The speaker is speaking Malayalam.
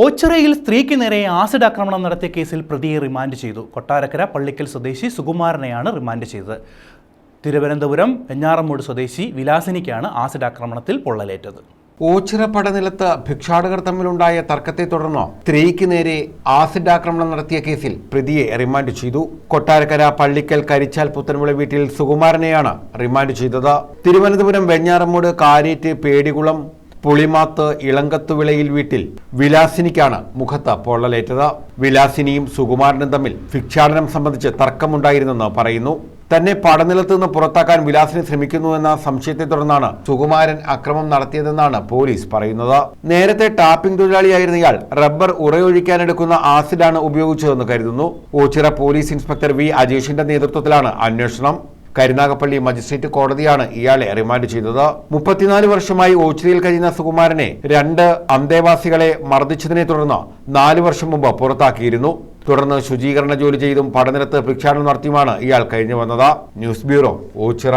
ഓച്ചിറയിൽ സ്ത്രീക്ക് നേരെ ആസിഡ് ആക്രമണം നടത്തിയ കേസിൽ പ്രതിയെ റിമാൻഡ് ചെയ്തു. കൊട്ടാരക്കര പള്ളിക്കൽ സ്വദേശി സുകുമാരനെയാണ് റിമാൻഡ് ചെയ്തത്. തിരുവനന്തപുരം വെഞ്ഞാറമ്മൂട് സ്വദേശി വിലാസിനിക്കാണ് ആസിഡ് ആക്രമണത്തിൽ പൊള്ളലേറ്റത്. ഓച്ചിറ പടനിലത്ത് ഭിക്ഷാടകർ തമ്മിലുണ്ടായ തർക്കത്തെ തുടർന്ന് സ്ത്രീക്ക് നേരെ ആസിഡ് ആക്രമണം നടത്തിയ കേസിൽ പ്രതിയെ റിമാൻഡ് ചെയ്തു. കൊട്ടാരക്കര പള്ളിക്കൽ കരിച്ചാൽ പുത്തൻമുള വീട്ടിൽ സുകുമാരനെയാണ് റിമാൻഡ് ചെയ്തത്. തിരുവനന്തപുരം വെഞ്ഞാറമ്മൂട് കാരേറ്റ് പേടികുളം പുളിമാത്ത് ഇളങ്കത്തുവിളയിൽ വീട്ടിൽ വിലാസിനിക്കാണ് മുഖത്ത് പൊള്ളലേറ്റത്. വിലാസിനിയും സുകുമാരനും തമ്മിൽ ഭിക്ഷാടനം സംബന്ധിച്ച് തർക്കമുണ്ടായിരുന്നെന്ന് പറയുന്നു. തന്നെ പടനിലത്ത് നിന്ന് പുറത്താക്കാൻ വിലാസിനി ശ്രമിക്കുന്നുവെന്ന സംശയത്തെ തുടർന്നാണ് സുകുമാരൻ അക്രമം നടത്തിയതെന്നാണ് പോലീസ് പറയുന്നത്. നേരത്തെ ടാപ്പിംഗ് തൊഴിലാളിയായിരുന്ന ഇയാൾ റബ്ബർ ഉറയൊഴിക്കാനെടുക്കുന്ന ആസിഡാണ് ഉപയോഗിച്ചതെന്ന് കരുതുന്നു. ഓച്ചിറ പോലീസ് ഇൻസ്പെക്ടർ വി അജേഷിന്റെ നേതൃത്വത്തിലാണ് അന്വേഷണം. കരുനാഗപ്പള്ളി മജിസ്ട്രേറ്റ് കോടതിയാണ് ഇയാളെ റിമാൻഡ് ചെയ്തത്. മുപ്പത്തിനാല് വർഷമായി ഓച്ചിറയിൽ കഴിയുന്ന സുകുമാരനെ രണ്ട് അന്തേവാസികളെ മർദ്ദിച്ചതിനെ തുടർന്ന് നാല് വർഷം മുമ്പ് പുറത്താക്കിയിരുന്നു. തുടർന്ന് ശുചീകരണ ജോലി ചെയ്തും പഠനത്ത് ഭിക്ഷാടനം നടത്തിയുമാണ് ഇയാൾ കഴിഞ്ഞു വന്നത്. News bureau Ochira.